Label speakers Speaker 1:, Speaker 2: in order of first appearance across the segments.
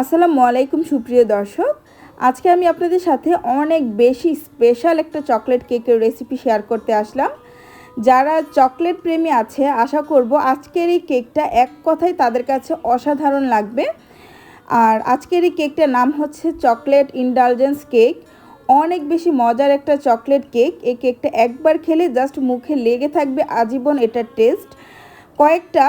Speaker 1: আসসালামু আলাইকুম, সুপ্রিয় দর্শক। আজকে আমি আপনাদের সাথে অনেক বেশি স্পেশাল একটা চকলেট কেকের রেসিপি শেয়ার করতে আসলাম। যারা চকলেট প্রেমী আছে, আশা করব আজকের এই কেকটা এক কথায় তাদের কাছে অসাধারণ লাগবে। আর আজকের এই কেকটার নাম হচ্ছে চকলেট ইন্ডালজেন্স কেক অনেক বেশি মজার একটা চকলেট কেক এই কেকটা একবার খেলে জাস্ট মুখে লেগে থাকবে, আজীবন এটার টেস্ট কয়েকটা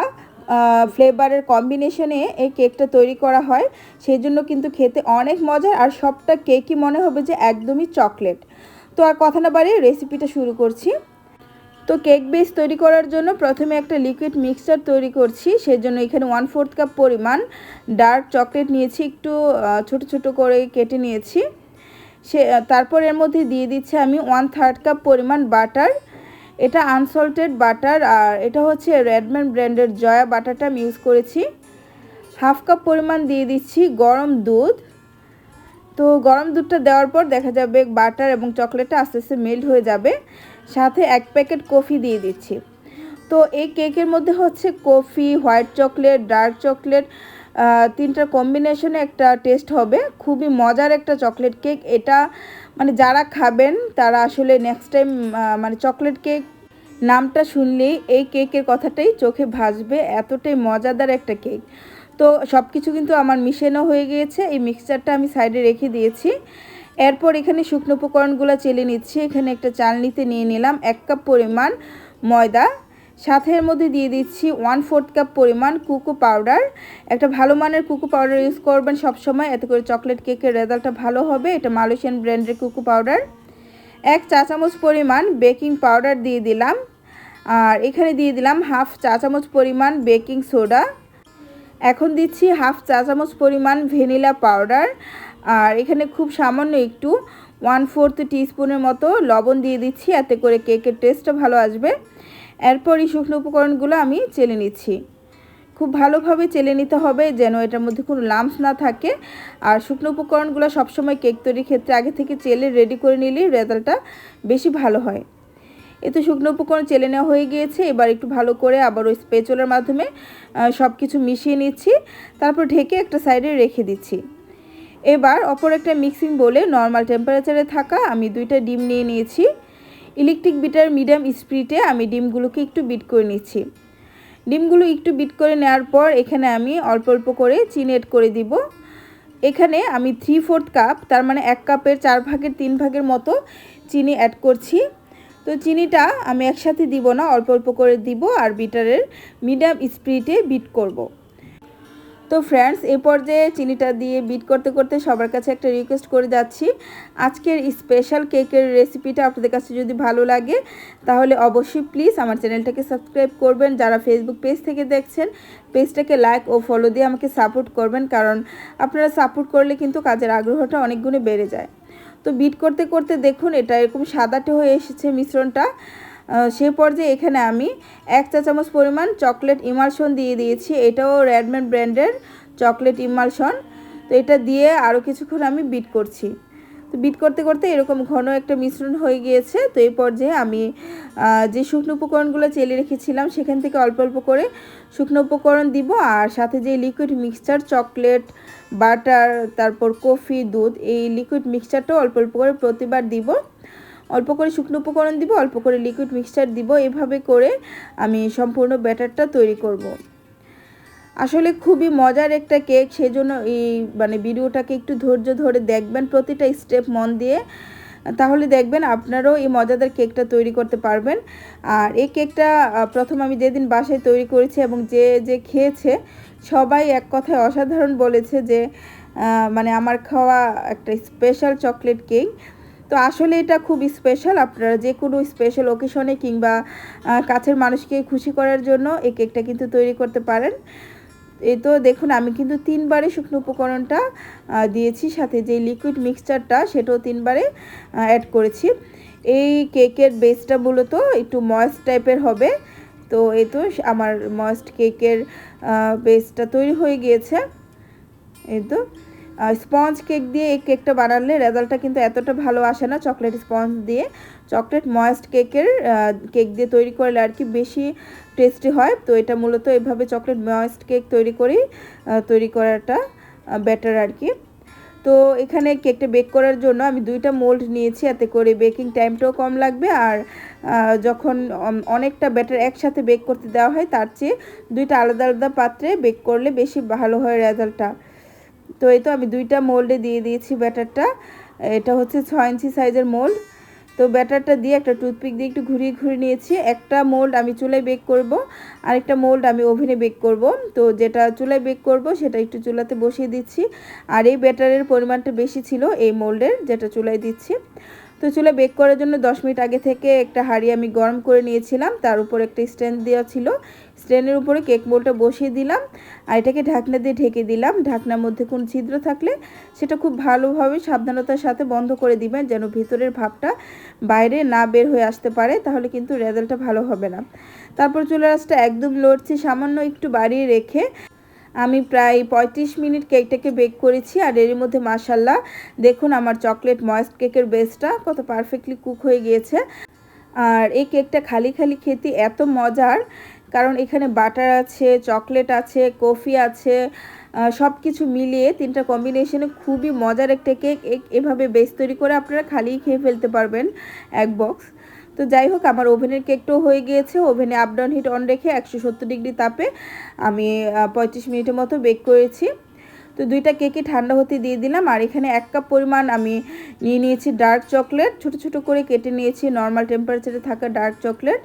Speaker 1: ফ্লেভারের কম্বিনেশনে এই কেকটা তৈরি করা হয়। সেই জন্য কিন্তু খেতে অনেক মজার আর সবটা কেকই মনে হবে যে একদমই চকলেট তো আর কথা না বাড়িয়ে রেসিপিটা শুরু করছি। তো কেক বেস তৈরি করার জন্য প্রথমে একটা লিকুইড মিক্সচার তৈরি করছি। সেজন্য এখানে ওয়ান ফোর্থ কাপ পরিমাণ ডার্ক চকলেট নিয়েছি, একটু ছোট ছোট করে কেটে নিয়েছি। সে, তারপর এর মধ্যে দিয়ে দিচ্ছি আমি ওয়ান থার্ড কাপ পরিমাণ বাটার এটা আনসল্টেড বাটার আর এটা হচ্ছে রেডম্যান ব্র্যান্ডের জয়া বাটারটা আমি ইউজ করেছি। হাফ কাপ পরিমাণ দিয়ে দিচ্ছি গরম দুধ। তো গরম দুধটা দেওয়ার পর দেখা যাবে বাটার এবং চকলেটটা আস্তে আস্তে মেল্ট হয়ে যাবে। সাথে এক প্যাকেট কফি দিয়ে দিচ্ছি। তো এই কেকের মধ্যে হচ্ছে coffee white chocolate dark chocolate তিনটার কম্বিনেশনে একটা টেস্ট হবে। খুবই মজার একটা চকলেট কেক এটা মানে যারা খাবেন, তারা আসলে নেক্সট টাইম মানে চকলেট কেক নামটা শুনলেই এই কেকের কথাটাই চোখে ভাসবে। এতটাই মজাদার একটা কেক তো সব কিছু কিন্তু আমার মিশানো হয়ে গিয়েছে। এই মিক্সচারটা আমি সাইডে রেখে দিয়েছি। এরপর এখানে শুকনো উপকরণগুলো চেলে নিচ্ছি। এখানে একটা চালনিতে নিয়ে নিলাম। এক কাপ পরিমাণ ময়দা। সাথে এর মধ্যে দিয়ে দিচ্ছি ওয়ান ফোর্থ কাপ পরিমাণ কুকু পাউডার একটা ভালো মানের কুকু পাউডার ইউজ করবেন সবসময়। এতে করে চকলেট কেকের রেজাল্টটা ভালো হবে। এটা মালয়েশিয়ান ব্র্যান্ডের কুকু পাউডার এক চা চামচ পরিমাণ বেকিং পাউডার দিয়ে দিলাম। আর এখানে দিয়ে দিলাম হাফ চা চামচ পরিমাণ বেকিং সোডা এখন দিচ্ছি হাফ চা চামচ পরিমাণ ভ্যানিলা পাউডার আর এখানে খুব সামান্য একটু ওয়ান ফোর্থ টিস্পুনের মতো লবণ দিয়ে দিচ্ছি। এতে করে কেকের টেস্টটা ভালো আসবে। এরপর এই শুকনো উপকরণগুলো আমি চেলে নিচ্ছি। খুব ভালোভাবে চেলে নিতে হবে যেন এটার মধ্যে কোনো লাম্পস না থাকে। আর শুকনো উপকরণগুলো সবসময় কেক তৈরির ক্ষেত্রে আগে থেকে চেলে রেডি করে নিলেই রেজাল্টটা বেশি ভালো হয়। এতে শুকনো উপকরণ চেলে নেওয়া হয়ে গিয়েছে। এবার একটু ভালো করে আবার ওই স্পেচলের মাধ্যমে সব কিছু মিশিয়ে নিচ্ছি। তারপর ঢেকে একটা সাইডে রেখে দিচ্ছি। এবার অপর একটা মিক্সিং বলে নর্মাল টেম্পারেচারে থাকা আমি দুইটা ডিম নিয়ে নিয়েছি। ইলেকট্রিক বিটার মিডিয়াম স্পিডে আমি ডিমগুলোকে একটু বিট করে নিচ্ছি। ডিমগুলো একটু বিট করে নেওয়ার পর এখানে আমি অল্প অল্প করে চিনি এড করে দিব। এখানে আমি থ্রি ফোর্থ কাপ তার মানে এক কাপের চার ভাগের তিন ভাগের মতো চিনি অ্যাড করছি। তো চিনিটা আমি একসাথে দিব না, অল্প অল্প করে দিব আর বিটারের মিডিয়াম স্পিডে বিট করব। তো ফ্রেন্ডস এ পর্যায়ে চিনিটা দিয়ে বিট করতে করতে সবার কাছে একটা রিকোয়েস্ট করে যাচ্ছি। আজকের স্পেশাল কেকের রেসিপিটা আপনাদের কাছে যদি ভালো লাগে, তাহলে অবশ্যই প্লিজ আমার চ্যানেলটাকে সাবস্ক্রাইব করবেন। যারা ফেসবুক পেজ থেকে দেখছেন পেজটাকে লাইক ও ফলো দিয়ে আমাকে সাপোর্ট করবেন, কারণ আপনারা সাপোর্ট করলে কিন্তু কাজের আগ্রহটা অনেক গুণে বেড়ে যায়। তো বিট করতে করতে দেখুন, এটা এরকম সাদাটে হয়ে এসেছে মিশ্রণটা। সে পর্যায়ে এখানে আমি এক চা চামচ পরিমাণ চকলেট ইমালশন দিয়ে দিয়েছি। এটাও রেডম্যান ব্র্যান্ডের চকলেট ইমালশন। তো এটা দিয়ে আরও কিছুক্ষণ আমি বিট করছি। তো বিট করতে করতে এরকম ঘন একটা মিশ্রণ হয়ে গিয়েছে। তো এই পর্যায়ে আমি যে শুকনো উপকরণগুলো চেলে রেখেছিলাম, সেখান থেকে অল্প অল্প করে শুকনো উপকরণ দিব। আর সাথে যে লিকুইড মিক্সচার চকলেট বাটার তারপর কফি দুধ, এই লিকুইড মিক্সচারটাও অল্প অল্প করে প্রতিবার দিব। অল্প করে শুকনো উপকরণ দিব, অল্প করে লিকুইড মিক্সচার দিব, এভাবে করে আমি সম্পূর্ণ ব্যাটারটা তৈরি করব। আসলে খুবই মজার একটা কেক সেজন্য এই মানে ভিডিওটাকে একটু ধৈর্য ধরে দেখবেন, প্রতিটা স্টেপ মন দিয়ে। তাহলে দেখবেন আপনারাও এই মজাদার কেকটা তৈরি করতে পারবেন। আর এই কেকটা প্রথম আমি যেদিন বাসায় তৈরি করেছি এবং যে যে খেয়েছে, সবাই এক কথায় অসাধারণ বলেছে যে মানে আমার খাওয়া একটা স্পেশাল চকলেট কেক তো আসলে এটা খুব স্পেশাল আপনারা যে কোনো স্পেশাল ওকেশনে কিংবা কাছের মানুষকে খুশি করার জন্য এই কেকটা কিন্তু তৈরি করতে পারেন। এই তো দেখুন, আমি কিন্তু তিনবারে শুকনো উপকরণটা দিয়েছি, সাথে যে লিকুইড মিক্সচারটা সেটাও তিনবারে অ্যাড করেছি। এই কেকের বেসটা মূলত একটু ময়েস্ট টাইপের হবে। তো এই তো আমার ময়েস্ট কেকের বেসটা তৈরি হয়ে গিয়েছে। এই তো স্পঞ্জ কেক দিয়ে এই কেকটা বানালে রেজাল্টটা কিন্তু এতটা ভালো আসে না চকলেট স্পঞ্জ দিয়ে। চকলেট ময়েস্ট কেকের কেক দিয়ে তৈরি করলে আর কি বেশি টেস্টি হয়। তো এটা মূলত এভাবে চকলেট ময়েস্ট কেক তৈরি করেই তৈরি করাটা বেটার আর কি। তো এখানে কেকটা বেক করার জন্য আমি দুইটা মোল্ড নিয়েছি, এতে করে বেকিং টাইমটাও কম লাগবে আর যখন অনেকটা ব্যাটার একসাথে বেক করতে দেওয়া হয়, তার চেয়ে দুইটা আলাদা আলাদা পাত্রে বেক করলে বেশি ভালো হয় রেজাল্টটা। তো এই তো আমি দুইটা মোল্ডে দিয়ে দিয়েছি ব্যাটারটা। এটা হচ্ছে ছয় ইঞ্চি সাইজের মোল্ড তো ব্যাটারটা দিয়ে একটা টুথপিক দিয়ে একটু ঘুরিয়ে ঘুরিয়ে নিয়েছি। একটা মোল্ড আমি চুলায় বেক করব, আরেকটা মোল্ড আমি ওভেনে বেক করব। তো যেটা চুলায় বেক করব, সেটা একটু চুলাতে বসিয়ে দিচ্ছি। আর এই ব্যাটারের পরিমাণটা বেশি ছিল এই মোল্ডের যেটা চুলায় দিচ্ছি। তো চুলে বেক করার জন্য দশ মিনিট আগে থেকে একটা হাঁড়ি আমি গরম করে নিয়েছিলাম। তার উপর একটা স্ট্যান্ড দেওয়া ছিল। স্ট্যান্ডের উপরে কেক মোলটা বসিয়ে দিলাম আর এটাকে ঢাকনা দিয়ে ঢেকে দিলাম। ঢাকনার মধ্যে কোনো ছিদ্র থাকলে সেটা খুব ভালোভাবে সাবধানতার সাথে বন্ধ করে দিবেন যেন ভিতরের ভাবটা বাইরে না বের হয়ে আসতে পারে, তাহলে কিন্তু রেজাল্টটা ভালো হবে না। তারপর চুলা রাসটা একদম লড়ছি, সামান্য একটু বাড়িয়ে রেখে আমি প্রায় পঁয়ত্রিশ মিনিট কেকটাকে বেক করেছি আর এর মধ্যে মাসাল্লাহ দেখুন আমার চকলেট ময়েস্ট কেকের বেসটা কত পারফেক্টলি কুক হয়ে গিয়েছে। আর এই কেকটা খালি খালি খেতে এত মজার, কারণ এখানে বাটার আছে, চকলেট আছে, কফি আছে সব কিছু মিলিয়ে তিনটা কম্বিনেশনে খুবই মজার একটা কেক। এভাবে বেস তৈরি করে আপনারা খালি খেয়ে ফেলতে পারবেন এক বক্স তো যাই হোক, আমার ওভেনের কেকটাও হয়ে গিয়েছে। ওভেনে আপ ডাউন হিট অন রেখে একশো সত্তর ডিগ্রি তাপে আমি পঁয়ত্রিশ মিনিটের মতো বেক করেছি। তো দুইটা কেকে ঠান্ডা হতে দিয়ে দিলাম। আর এখানে এক কাপ পরিমাণ আমি নিয়ে নিয়েছি ডার্ক চকলেট ছোট ছোট করে কেটে নিয়েছি নর্মাল টেম্পারেচারে থাকা ডার্ক চকলেট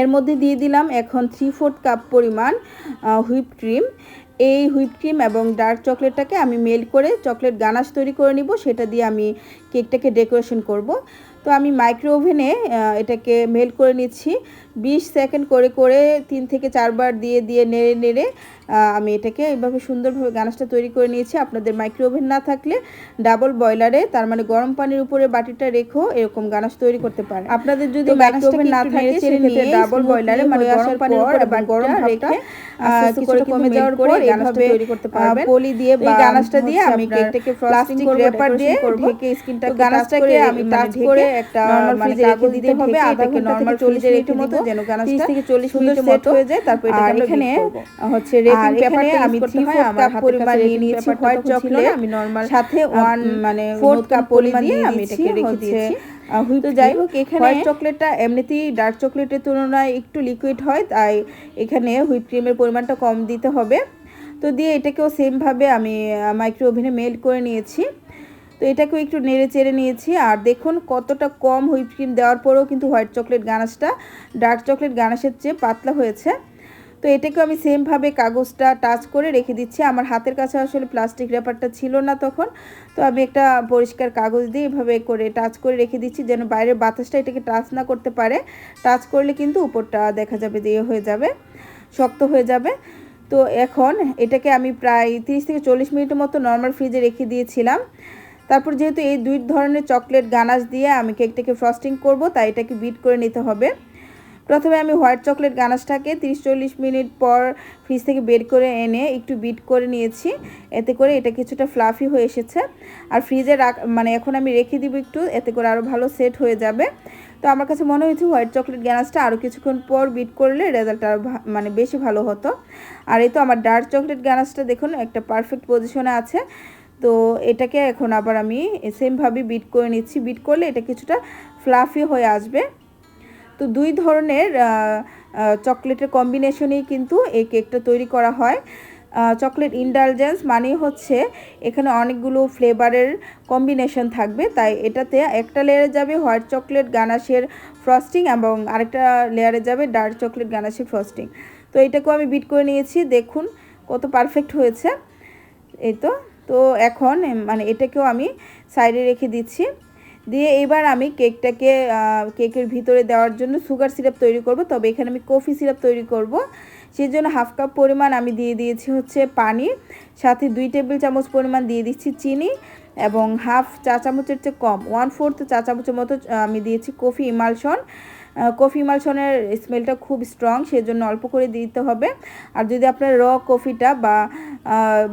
Speaker 1: এর মধ্যে দিয়ে দিলাম এখন থ্রি ফোর্থ কাপ পরিমাণ হুইপ ক্রিম এই হুইপ ক্রিম এবং ডার্ক চকলেটটাকে আমি মেল্ট করে চকলেট গানাশ তৈরি করে নিব। সেটা দিয়ে আমি কেকটাকে ডেকোরেশন করব। তো আমি মাইক্রো ওভেনে এটাকে মেল করে নিচ্ছি। বিশ সেকেন্ড করে করে তিন থেকে চারবার দিয়ে দিয়ে নেড়ে নেড়ে আমি এটাকে এইভাবে সুন্দরভাবে গানাশটা তৈরি করে নিয়েছি। আপনাদের মাইক্রো ওভেন না থাকলে ডাবল বয়লারে তার মানে গরম পানির উপরে বাটিটা রেখেও এরকম গানাশ তৈরি করতে পারে আপনাদের যদি মাইক্রো ওভেন না থাকে সেক্ষেত্রে ডাবল বয়লারে মানে গরম পানির উপরে গরম রেখে কিছুটা কমে যাওয়ার পরে গানাশটা তৈরি করতে পারবেন। পলি দিয়ে বা গানাশটা দিয়ে আমি কেকটাকে প্লাস্টিক রেপার দিয়ে ঢেকে স্কিনটা গানাশটাকে আমি টাচ করে একটা নরমাল ফ্রিজে রেখে দিতে হবে ফ্রিজে রেখে মতো যেন গানাশটা থেকে 40 মিনিটের মতো। হয়ে যায় তারপর এটাকে এখানে হচ্ছে রেপিং পেপারটা আমি 3 কাপ পরিমাণ নিয়ে নিয়েছি হোয়াইট চকলেট আমি নরমাল সাথে 1 মানে 4 কাপ পরিমাণ দিয়ে আমি এটাকে রেখে দিয়েছি। তো যাই হোক এখানে চকলেটটা এমনিতেই ডার্ক চকলেটের তুলনায় একটু লিকুইড হয় তাই এখানে হুইপ ক্রিমের পরিমাণটা কম দিতে হবে। তো দিয়ে এটাকেও সেমভাবে আমি মাইক্রো ওভেনে মেল্ট করে নিয়েছি। তো এটাকেও একটু নেড়ে চেড়ে নিয়েছি। আর দেখুন কতটা কম হুইপ ক্রিম দেওয়ার পরেও কিন্তু হোয়াইট চকলেট গানাশটা, ডার্ক চকলেট গানাশের চেয়ে পাতলা হয়েছে। তো এটাকেও আমি সেমভাবে কাগজটা টাচ করে রেখে দিচ্ছি। আমার হাতের কাছে আসলে প্লাস্টিক র্যাপারটা ছিল না তখন। তো আমি একটা পরিষ্কার কাগজ দিয়ে এভাবে করে টাচ করে রেখে দিচ্ছি যেন বাইরের বাতাসটা এটাকে টাচ না করতে পারে। টাচ করলে কিন্তু উপরটা দেখা যাবে দিয়ে হয়ে যাবে, শক্ত হয়ে যাবে। তো এখন এটাকে আমি প্রায় তিরিশ থেকে চল্লিশ মিনিটের মতো নর্মাল ফ্রিজে রেখে দিয়েছিলাম। তারপর যেহেতু এই দুই ধরনের চকলেট গানাশ দিয়ে আমি কেকটাকে ফ্রস্টিং করব, তাই এটাকে বিট করে নিতে হবে। প্রথমে আমি হোয়াইট চকলেট গানাশটাকে তিরিশ চল্লিশ মিনিট পর ফ্রিজ থেকে বের করে এনে একটু বিট করে নিয়েছি। এতে করে এটা কিছুটা ফ্লাফি হয়ে এসেছে। আর ফ্রিজে রাখ মানে এখন আমি রেখে দিব একটু, এতে করে আরও ভালো সেট হয়ে যাবে। তো আমার কাছে মনে হয়েছে হোয়াইট চকলেট গ্যানাসটা আরও কিছুক্ষণ পর বিট করলে রেজাল্ট আরও মানে বেশি ভালো হতো। আর এই তো আমার ডার্ক চকলেট গ্যানাসটা দেখুন, একটা পারফেক্ট পজিশনে আছে। তো এটাকে এখন আবার আমি সেমভাবে বিট করে নিচ্ছি। বিট করলে এটা কিছুটা ফ্লাফি হয়ে আসবে। তো দুই ধরনের চকলেটের কম্বিনেশনেই কিন্তু এই কেকটা তৈরি করা হয়। চকলেট ইন্ডালজেন্স মানে হচ্ছে এখানে অনেকগুলো ফ্লেভারের কম্বিনেশন থাকবে। তাই এটাতে একটা লেয়ারে যাবে হোয়াইট চকলেট গানাশের ফ্রস্টিং এবং আরেকটা লেয়ারে যাবে ডার্ক চকলেট গানাশের ফ্রস্টিং তো এটাকেও আমি বিট করে নিয়েছি। দেখুন কত পারফেক্ট হয়েছে। এই তো। তো এখন মানে এটাকেও আমি সাইডে রেখে দিচ্ছি। দিয়ে এবার আমি কেকটাকে কেকের ভিতরে দেওয়ার জন্য সুগার সিরাপ তৈরি করব। তবে এখানে আমি কফি সিরাপ তৈরি করব। সেই জন্য হাফ কাপ পরিমাণ আমি দিয়ে দিয়েছি হচ্ছে পানি, সাথে দুই টেবিল চামচ পরিমাণ দিয়ে দিচ্ছি চিনি এবং হাফ চা চামচের চেয়ে কম ওয়ান ফোর্থ চা চামচের মতো আমি দিয়েছি কফি ইমালশন। কফি মালসনের স্মেলটা খুব স্ট্রং সেই জন্য অল্প করে দিতে হবে। আর যদি আপনার র কফিটা বা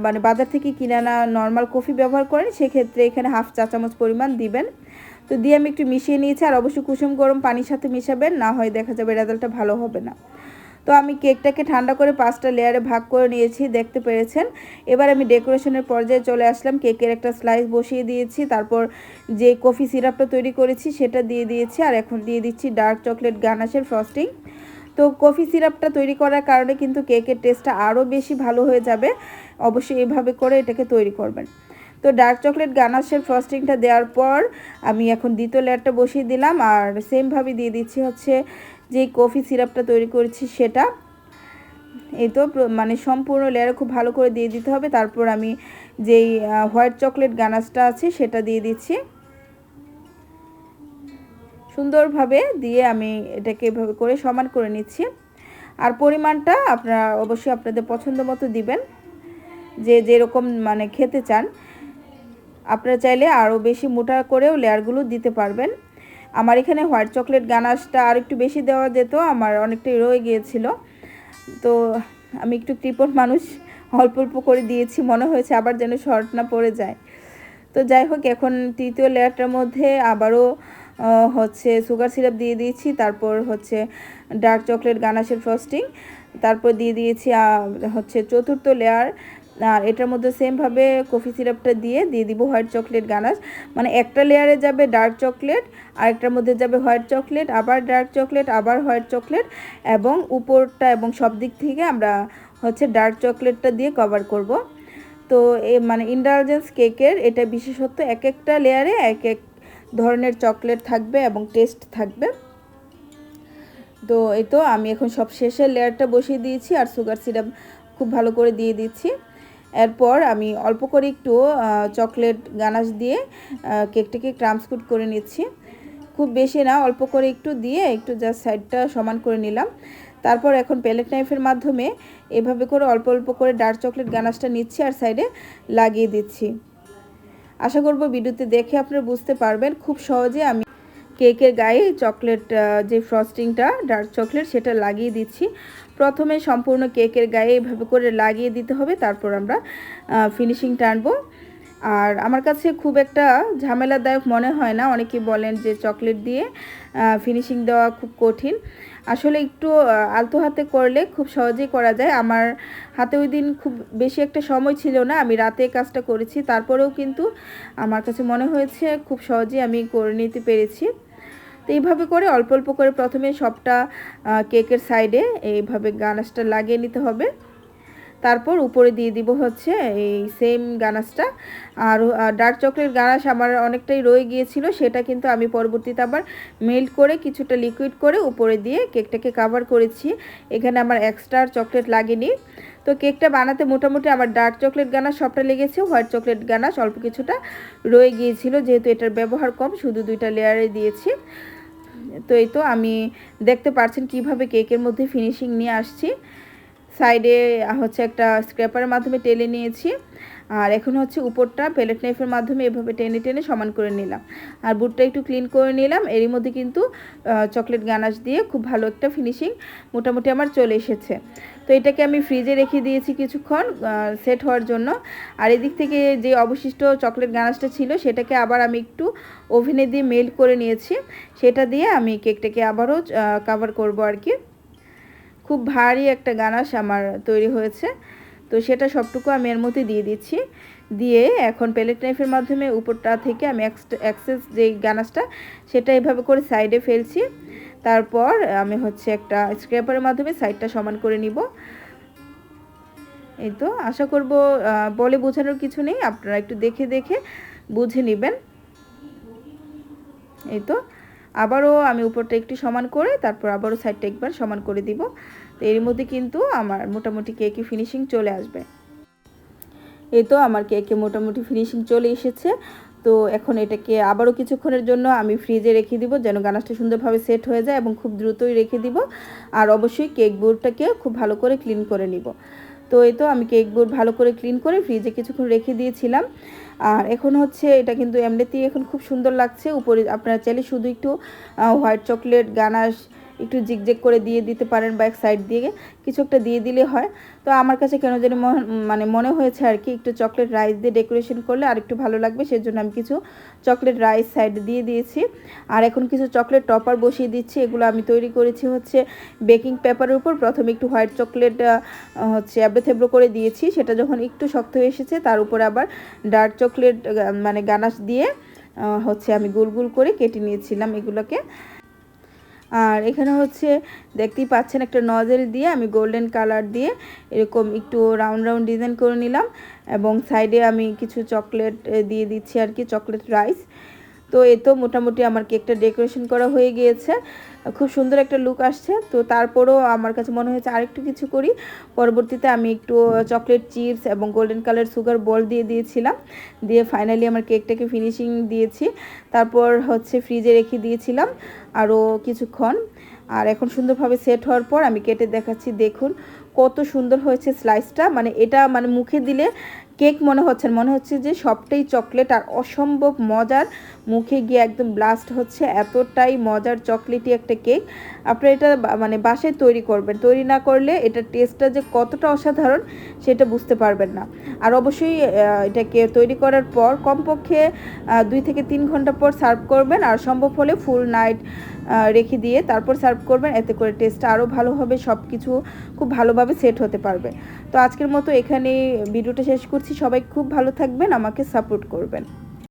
Speaker 1: মানে বাজার থেকে কিনে আনা নর্মাল কফি ব্যবহার করেন, সেক্ষেত্রে এখানে হাফ চা চামচ পরিমাণ দিবেন। তো দিয়ে আমি একটু মিশিয়ে নিয়েছি, আর অবশ্যই কুসুম গরম পানির সাথে মিশাবেন, না হয় দেখা যাবে রেজাল্টটা ভালো হবে না। তো আমি কেকটাকে ঠান্ডা করে পাঁচটা লেয়ারে ভাগ করে নিয়েছি, দেখতে পেরেছেন? এবার আমি ডেকোরেশনের পর্যায়ে চলে আসলাম, কেকের একটা স্লাইস বসিয়ে দিয়েছি, তারপর যে কফি সিরাপটা তৈরি করেছি সেটা দিয়ে দিয়েছি, আর এখন দিয়ে দিচ্ছি ডার্ক চকলেট গানাশের ফ্রস্টিং। তো কফি সিরাপটা তৈরি করার কারণে কিন্তু কেকের টেস্টটা আরও বেশি ভালো হয়ে যাবে, অবশ্যই এভাবে করে এটাকে তৈরি করবেন। তো ডার্ক চকলেট গানাশের ফ্রস্টিংটা দেওয়ার পর আমি এখন দ্বিতীয় লেয়ারটা বসিয়ে দিলাম, আর সেমভাবে দিয়ে দিচ্ছি হচ্ছে যে কফি সিরাপটা তৈরি করেছি সেটা, এই তো মানে সম্পূর্ণ লেয়ারে খুব ভালো করে দিয়ে দিতে হবে। তারপর আমি যেই হোয়াইট চকলেট গানাশটা আছে সেটা দিয়ে দিচ্ছি। সুন্দরভাবে দিয়ে আমি এটাকে এভাবে করে সমান করে নিচ্ছি। আর পরিমাণটা আপনারা অবশ্যই আপনাদের পছন্দ মতো দিবেন। যে যেরকম মানে খেতে চান। আপনারা চাইলে আরও বেশি মোটা করেও লেয়ারগুলো দিতে পারবেন। আমার এখানে হোয়াইট চকলেট গানাশটা আর একটু বেশি দেওয়া যেত, আমার অনেকটাই রয়ে গিয়েছিল। তো আমি একটু কৃপণ মানুষ, অল্প অল্প করে দিয়েছি, মনে হয়েছে আবার যেন শর্ট না পড়ে যায়। তো যাই হোক, এখন তৃতীয় লেয়ারটার মধ্যে আবারও হচ্ছে সুগার সিরাপ দিয়ে দিয়েছি, তারপর হচ্ছে ডার্ক চকলেট গানাশের ফ্রস্টিং তারপর দিয়ে দিয়েছি হচ্ছে চতুর্থ লেয়ার আর এটার মধ্যে সেমভাবে কফি সিরাপটা দিয়ে দিয়ে দিব হোয়াইট চকলেট গানাশ মানে একটা লেয়ারে যাবে ডার্ক চকলেট আরেকটার মধ্যে যাবে হোয়াইট চকলেট আবার ডার্ক চকলেট আবার হোয়াইট চকলেট এবং উপরটা এবং সব দিক থেকে আমরা হচ্ছে ডার্ক চকলেটটা দিয়ে কভার করব। তো এ মানে ইন্ডালজেন্স কেকের এটা বিশেষত্ব এক একটা লেয়ারে এক এক ধরনের চকলেট থাকবে এবং টেস্ট থাকবে। তো এই তো আমি এখন সব শেষের লেয়ারটা বসিয়ে দিয়েছি আর সুগার সিরাপ খুব ভালো করে দিয়ে দিচ্ছি। এরপর আমি অল্প করে একটু চকলেট গানাশ দিয়ে কেকটাকে ক্রামস্কুট করে নিচ্ছি। খুব বেশি না, অল্প করে একটু দিয়ে একটু জাস্ট সাইডটা সমান করে নিলাম। তারপর এখন প্যালেট নাইফের মাধ্যমে এভাবে করে অল্প অল্প করে ডার্ক চকলেট গানাশটা নিচ্ছি আর সাইডে লাগিয়ে দিচ্ছি। আশা করব ভিডিওতে দেখে আপনারা বুঝতে পারবেন খুব সহজে আমি কেকের গায়ে চকলেট যে ফ্রস্টিংটা ডার্ক চকলেট সেটা লাগিয়ে দিচ্ছি। প্রথমে সম্পূর্ণ কেকের গায়ে এভাবে করে লাগিয়ে দিতে হবে, তারপর আমরা ফিনিশিং টানবো আর আমার কাছে খুব একটা ঝামেলাদায়ক মনে হয় না, অনেকে বলেন যে চকলেট দিয়ে ফিনিশিং দেওয়া খুব কঠিন। আসলে একটু আলতো হাতে করলে খুব সহজেই করা যায়। আমার হাতে ওই দিন খুব বেশি একটা সময় ছিল না, আমি রাতে কাজটা করেছি, তারপরেও কিন্তু আমার কাছে মনে হয়েছে খুব সহজেই আমি করে নিতে পেরেছি। এইভাবে করে, অল্প অল্প করে প্রথমে সবটা কেকের সাইডে এইভাবে গানাসটা লাগিয়ে নিতে হবে। তারপর উপরে দিয়ে দিব হচ্ছে এই সেম গানাসটা আর ডার্ক চকলেট গানাস আমার অনেকটাই রয়ে গিয়েছিল, সেটা কিন্তু আমি পরবর্তীতে আবার মেল্ট করে কিছুটা লিকুইড করে উপরে দিয়ে কেকটাকে কাভার করেছি। এখানে আমার এক্সট্রা চকলেট লাগেনি। তো কেকটা বানাতে মোটামুটি আমার ডার্ক চকলেট গানাস সবটা লেগেছে হোয়াইট চকলেট গানাস অল্প কিছুটা রয়ে গিয়েছিল, যেহেতু এটার ব্যবহার কম, শুধু দুইটা লেয়ারে দিয়েছি। তো এই তো আমি দেখতে পাচ্ছেন কীভাবে কেকের মধ্যে ফিনিশিং নিয়ে আসছি। সাইডে হচ্ছে একটা স্ক্র্যাপারের মাধ্যমে টেলে নিয়েছি। আর এখন হচ্ছে উপরটা প্লেট নাইফের মাধ্যমে এভাবে টেনে টেনে সমান করে নিলাম। আর বুটটা একটু ক্লিন করে নিলাম। এরই মধ্যে কিন্তু চকলেট গানাশ দিয়ে খুব ভালো একটা ফিনিশিং মোটামুটি আমার চলে এসেছে। তো এটাকে আমি ফ্রিজে রেখে দিয়েছি কিছুক্ষণ সেট হওয়ার জন্য। আর এদিক থেকে যে অবশিষ্ট চকলেট গানাশটা ছিল, সেটাকে আবার আমি একটু ওভেনে দিয়ে মেল্ট করে নিয়েছি। সেটা দিয়ে আমি কেকটাকে আবারও কাভার করব আর কি। খুব ভারী একটা গানাশ আমার তৈরি হয়েছে। তো সেটা সবটুকু আমি এর মধ্যে দিয়ে দিচ্ছি। দিয়ে এখন প্যালেট নাইফের মাধ্যমে উপরটা থেকে আমি অ্যাক্সেস যে গানাসটা সেটা এভাবে করে সাইডে ফেলছি। তারপর আমি হচ্ছে একটা স্ক্র্যাপারের মাধ্যমে সাইডটা সমান করে নিব। এই তো, আশা করব বলে বোঝানোর কিছু নেই। আপনারা একটু দেখে দেখে বুঝে নেবেন। এই তো, আবারও আমি উপরটা একটু সমান করে, তারপর আবারও সাইডটা একবার সমান করে দিব। তো এর মধ্যে কিন্তু আমার মোটামুটি কেকে ফিনিশিং চলে আসবে। এই তো আমার কেকে মোটামুটি ফিনিশিং চলে এসেছে। তো এখন এটাকে আবারও কিছুক্ষণের জন্য আমি ফ্রিজে রেখে দিব যেন গানাসটা সুন্দরভাবে সেট হয়ে যায় এবং খুব দ্রুতই রেখে দিব। আর অবশ্যই কেক বোর্ডটাকে খুব ভালো করে ক্লিন করে নিব। তো এই তো আমি কেক বোর্ড ভালো করে ক্লিন করে ফ্রিজে কিছুক্ষণ রেখে দিয়েছিলাম। আর এখন হচ্ছে এটা কিন্তু এমনিতেই এখন খুব সুন্দর লাগছে। উপরে আপনারা চাইলে শুধু একটু হোয়াইট চকলেট গানাশ একটু জিগজেগ করে দিয়ে দিতে পারেন বা এক সাইড দিয়ে কিছু একটা দিয়ে দিলে হয়। তো আমার কাছে কেন জানি মনে- মানে হয়েছে আর কি, একটু চকলেট রাইস দিয়ে ডেকোরেশন করলে আর একটু ভালো লাগবে, সেজন্য আমি কিছু চকলেট রাইস সাইড দিয়ে দিয়েছি। আর এখন কিছু চকলেট টপার বসিয়ে দিচ্ছি, এগুলো আমি তৈরি করেছি হচ্ছে বেকিং পেপারের উপর। প্রথমে একটু হোয়াইট চকলেট হচ্ছে এবড়ো থেবড়ো করে দিয়েছি, সেটা যখন একটু শক্ত হয়ে এসেছে, তার উপরে আবার ডার্ক চকলেট মানে গানাশ দিয়ে হচ্ছে আমি গোল গোল করে কেটে নিয়েছিলাম এগুলোকে। আর এখানে হচ্ছে দেখতেই পাচ্ছেন একটা নজেল দিয়ে আমি গোল্ডেন কালার দিয়ে এরকম একটু রাউন্ড রাউন্ড ডিজাইন করে নিলাম এবং সাইডে আমি কিছু চকলেট দিয়ে দিচ্ছি আর কি, চকলেট রাইস। তো এ তো মোটামুটি আমার কেকটা ডেকোরেশন করা হয়ে গিয়েছে। খুব সুন্দর একটা লুক আসছে। তো তারপরও আমার কাছে মনে হয়েছে আরেকটু কিছু করি। পরবর্তীতে আমি একটু চকলেট চিপস এবং গোল্ডেন কালার সুগার বল দিয়ে দিয়েছিলাম। দিয়ে ফাইনালি আমার কেকটাকে ফিনিশিং দিয়েছি। তারপর হচ্ছে ফ্রিজে রেখে দিয়েছিলাম আরও কিছুক্ষণ। আর এখন সুন্দরভাবে সেট হওয়ার পর আমি কেটে দেখাচ্ছি। দেখুন কত সুন্দর হয়েছে স্লাইসটা মানে এটা মানে মুখে দিলে কেক মনে হচ্ছে মনে হচ্ছে যে সবটাই চকলেট আর অসম্ভব মজার। মুখে গিয়ে একদম ব্লাস্ট হচ্ছে, এতটাই মজার চকলেটি একটা কেক। আপনারা এটা মানে বাসায় তৈরি করবেন, তৈরি না করলে এটা টেস্টটা যে কতটা অসাধারণ সেটা বুঝতে পারবেন না। আর অবশ্যই এটাকে তৈরি করার পর কমপক্ষে দুই থেকে তিন ঘণ্টা পর সার্ভ করবেন আর সম্ভব হলে ফুল নাইট রেখে দিয়ে তারপর সার্ভ করবেন, এতে করে টেস্টটা আরও ভালো হবে সব কিছু খুব ভালোভাবে সেট হতে পারবে। তো আজকের মতো এখানে ভিডিওটা শেষ করছি। সবাই খুব ভালো থাকবেন আমাকে সাপোর্ট করবেন।